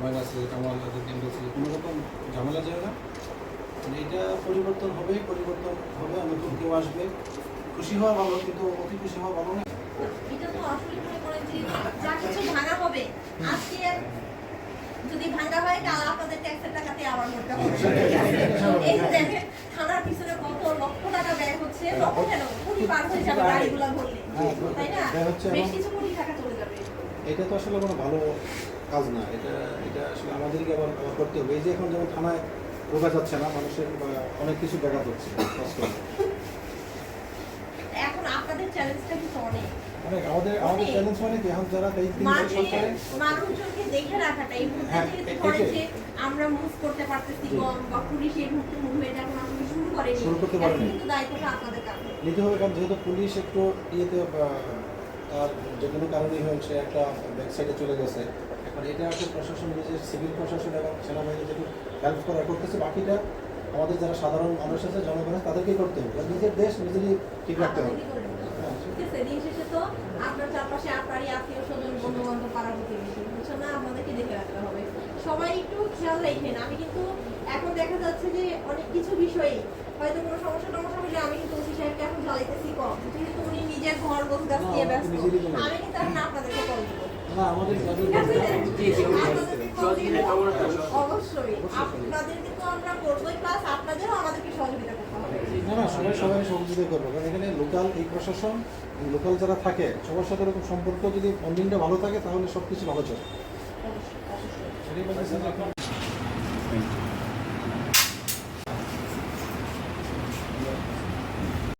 ময়লা আছে কামাল আছে কোনো রকম ঝামেলা যায় না। মানে এটা পরিবর্তন হবে পরিবর্তন হবে নতুন কেউ আসবে। খুশি হওয়া ভালো কিন্তু অতি খুশি হওয়া ভালো না। এটা তো আসলে মনে করেন যে যা কিছু ভাঙা হবে আজকে যদি ভাঙা হয় কাল আপনাদের ট্যাক্সের টাকাতে আবার করতে হবে। এই দেখেন থানার পিছনে কত লক্ষ টাকা ব্যয় হচ্ছে লক্ষ কেন কোটি পার হয়ে যাবে গাড়িগুলো ভরলে তাই না? বেশ কিছু কোটি টাকা চলে যাবে। এটা তো আসলে কোনো ভালো কাজ না এটা এটা আসলে আমাদেরকে আবার করতে হবে। এই যে এখন যেমন থানায় ঢোকা যাচ্ছে না মানুষের অনেক কিছু ব্যাঘাত হচ্ছে এখন আপনাদের চ্যালেঞ্জটা কিন্তু অনেক। অনেক আমাদের আমাদের চ্যালেঞ্জ মানে কি? এখন যারা এই তিন সরকারে মানুষজনকে দেখে রাখাটা এই মুহূর্তে যেহেতু এ- ধরেন এটাই। যে আমরা মুভ করতে পারতেছি কম বা পুলিশ এই মুহূর্তে মুভমেন্ট এখন আপনি শুরু করেনি শুরু করতে পারেনি। কিন্তু দায়িত্বটা আপনাদের কাছে। নিতে হবে কারণ যেহেতু পুলিশ একটু ইয়েতে তার যে কোনো কারণেই হোক সে একটা ব্যাক সাইডে চলে গেছে। এখন এটা একটা প্রশাসন নিজের সিভিল প্রশাসন এবং সেনাবাহিনী যেটু হেল্প করা করতেছে বাকিটা আমাদের যারা সাধারণ মানুষ আছে জনগণ আছে তাদেরকেই করতে হবে। নিজের দেশ নিজেরই ঠিক রাখতে হবে। হ্যাঁ, আপনার চারপাশে আপনারই আত্মীয় স্বজন বন্ধু বান্ধব পাড়া প্রতিবেশী না? আপনাদেরকে দেখে রাখতে হবে। সবাই একটু খেয়াল রাখেন। আমি কিন্তু এখন দেখা যাচ্ছে যে অনেক কিছু বিষয়ে হয়তো কোনো সমস্যা টমস্যা হলে আমি কিন্তু ওসি সাহেবকে এখন জ্বালাইতেছি কম। যেহেতু উনি নিজের ঘর গোছ গাছ না, ব্যস্ত। আমি কিন্তু এখন আপনাদেরকে কল দিব। অবশ্যই অবশ্যই। আপনাদেরকে তো আমরা করবোই প্লাস আপনাদেরও আমাদেরকে সহযোগিতা করতে হবে। না না সবাই সবাই সহযোগিতা করব কারণ এখানে লোকাল এই প্রশাসন লোকাল যারা থাকে সবার সাথে এরকম সম্পর্ক যদি বন্ডিংটা ভালো থাকে তাহলে সব কিছু ভালো চলে।